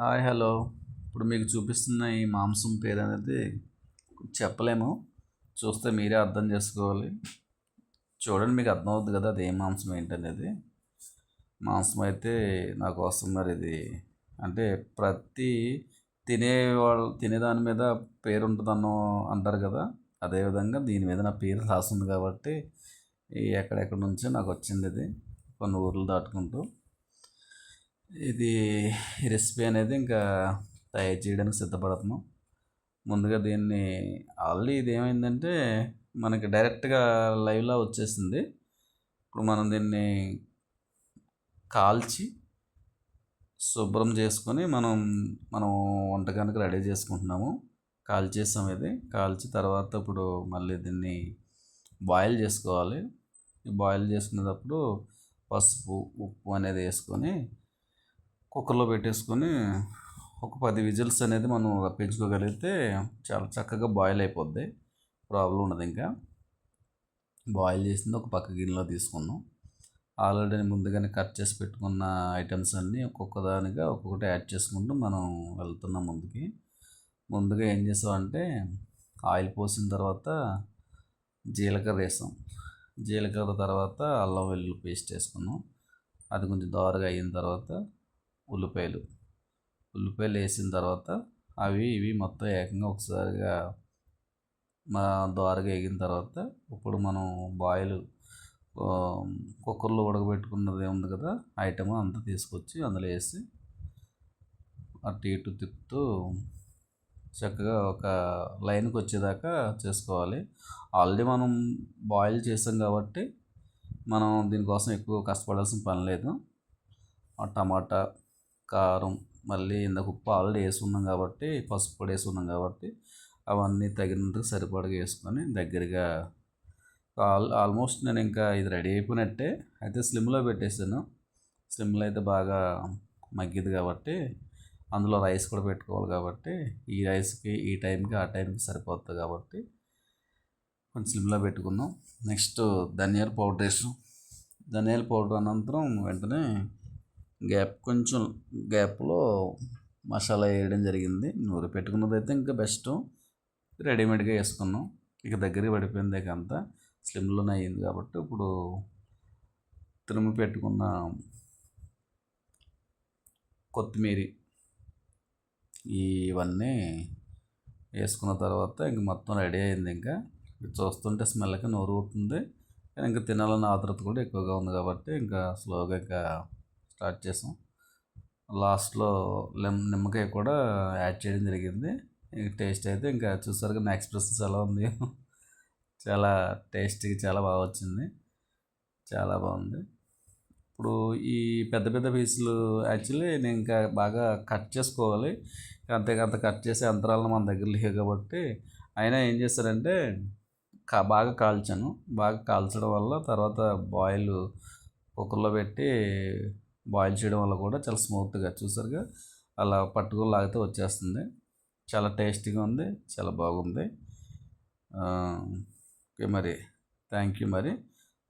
Hi hello. ఇప్పుడు మీకు చూపిస్తున్న ఈ మాంసం పేరు అనేది చెప్పలేము. చూస్తే మీరే అర్థం చేసుకోవాలి. చూడండి మీకు అర్థమవుతుంది కదా అది ఏ మాంసం ఏంటనేది. మాంసం అయితే నా కోసం మరి ఇది. అంటే ప్రతి తినే వాళ్ళు తినేదాని మీద పేరు ఉంటుందన్నో అంటారు కదా. అదేవిధంగా దీని మీద నా పేరు రాసింది కాబట్టి ఎక్కడెక్కడ నుంచో నాకు వచ్చింది ఇది. కొన్ని ఊర్లు దాటుకుంటూ. ఇది రెసిపీ అనేది ఇంకా తయారు చేయడానికి సిద్ధపడుతున్నాం. ముందుగా దీన్ని ఆల్రెడీ ఇది ఏమైందంటే మనకి డైరెక్ట్గా లైవ్లో వచ్చేసింది. ఇప్పుడు మనం దీన్ని కాల్చి శుభ్రం చేసుకొని మనం మనం వంటకానికి రెడీ చేసుకుంటున్నాము. కాల్చేసాం ఇది. కాల్చి తర్వాత ఇప్పుడు మళ్ళీ దీన్ని బాయిల్ చేసుకోవాలి. బాయిల్ చేసుకునేటప్పుడు పసుపు ఉప్పు అనేది వేసుకొని కుక్కర్లో పెట్టేసుకొని ఒక పది విజిల్స్ అనేది మనం రప్పించుకోగలిగితే చాలా చక్కగా బాయిల్ అయిపోద్ది. ప్రాబ్లం ఉండదు ఇంకా. బాయిల్ చేసింది ఒక పక్క గిన్నెలో తీసుకున్నాం. ఆల్రెడీ ముందుగానే కట్ చేసి పెట్టుకున్న ఐటమ్స్ అన్నీ ఒక్కొక్క దానిగా ఒక్కొక్కటి యాడ్ చేసుకుంటూ మనం వెళ్తున్నాం ముందుకి. ముందుగా ఏం చేసామంటే ఆయిల్ పోసిన తర్వాత జీలకర్ర వేసాం. జీలకర్ర తర్వాత అల్లం వెల్లుల్లి పేస్ట్ వేసుకున్నాం. అది కొంచెం దోరగా అయిన తర్వాత ఉల్లిపాయలు. ఉల్లిపాయలు వేసిన తర్వాత అవి ఇవి మొత్తం ఏకంగా ఒకసారిగా మా ద్వారగా వేగిన తర్వాత ఇప్పుడు మనం బాయిల్ కుక్కర్లో ఉడకబెట్టుకున్నది ఉంది కదా ఐటమ్ అంతా తీసుకొచ్చి అందులో వేసి అటు ఇటు తిప్పుతూ చక్కగా ఒక లైన్కి వచ్చేదాకా చేసుకోవాలి. ఆల్రెడీ మనం బాయిల్ చేసాం కాబట్టి మనం దీనికోసం ఎక్కువ కష్టపడాల్సిన పని లేదు. టమాటా కారం మళ్ళీ ఇందాక ఉప్పు ఆల్రెడీ వేసుకున్నాం కాబట్టి పసుపు పొడి వేసుకున్నాం కాబట్టి అవన్నీ తగినంత సరిపడగా వేసుకొని దగ్గరగా ఆల్ ఆల్మోస్ట్ నేను ఇంకా ఇది రెడీ అయిపోయినట్టే. అయితే స్లిమ్లో పెట్టేసాను. స్లిమ్లో అయితే బాగా మగ్గిది కాబట్టి అందులో రైస్ కూడా పెట్టుకోవాలి కాబట్టి ఈ రైస్కి ఈ టైంకి ఆ టైంకి సరిపోతుంది కాబట్టి కొంచెం స్లిమ్లో పెట్టుకున్నాం నెక్స్ట్ ధనియాల పౌడర్ వేసాం. ధనియాల పౌడర్ అనంతరం వెంటనే గ్యాప్ కొంచెం గ్యాప్లో మసాలా వేయడం జరిగింది. నూరు పెట్టుకున్నది అయితే ఇంకా బెస్ట్. రెడీమేడ్గా వేసుకున్నాం. ఇక దగ్గరికి పడిపోయింది ఇక అంతా. స్లిమ్లోనే అయ్యింది కాబట్టి ఇప్పుడు తురిమి పెట్టుకున్న కొత్తిమీర ఇవన్నీ వేసుకున్న తర్వాత ఇంక మొత్తం రెడీ అయింది ఇంకా. చూస్తుంటే స్మెల్కి నోరు అవుతుంది ఇంకా తినాలన్న ఆతృత కూడా ఎక్కువగా ఉంది కాబట్టి ఇంకా స్లోగా ఇంకా స్టార్ట్ చేసాం. లాస్ట్లో లెమ్ నిమ్మకాయ కూడా యాడ్ చేయడం జరిగింది. టేస్ట్ అయితే ఇంకా చూసారుగా నా ఎక్స్ప్రెషన్స్ ఎలా ఉంది చాలా టేస్టీగా చాలా బాగా వచ్చింది. చాలా బాగుంది. ఇప్పుడు ఈ పెద్ద పెద్ద పీసులు యాక్చువల్లీ నేను ఇంకా బాగా కట్ చేసుకోవాలి. అంతే కట్ చేసే యంత్రాలను మన దగ్గర లేవు కాబట్టి అయినా ఏం చేస్తారంటే కా బాగా కాల్చాను. బాగా కాల్చడం వల్ల తర్వాత బాయిల్ కుక్కర్లో పెట్టి బాయిల్ చేయడం వల్ల కూడా చాలా స్మూత్గా చూసారుగా? అలా పట్టుకుని లాగితే వచ్చేస్తుంది. చాలా టేస్టీగా ఉంది చాలా బాగుంది. ఓకే మరి. థ్యాంక్ యూ మరి.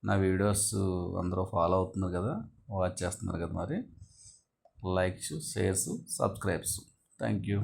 నా వీడియోస్ అందరూ ఫాలో అవుతున్నారు కదా? వాచ్ చేస్తున్నారు కదా మరి. Likes shares subscribes. Thank you.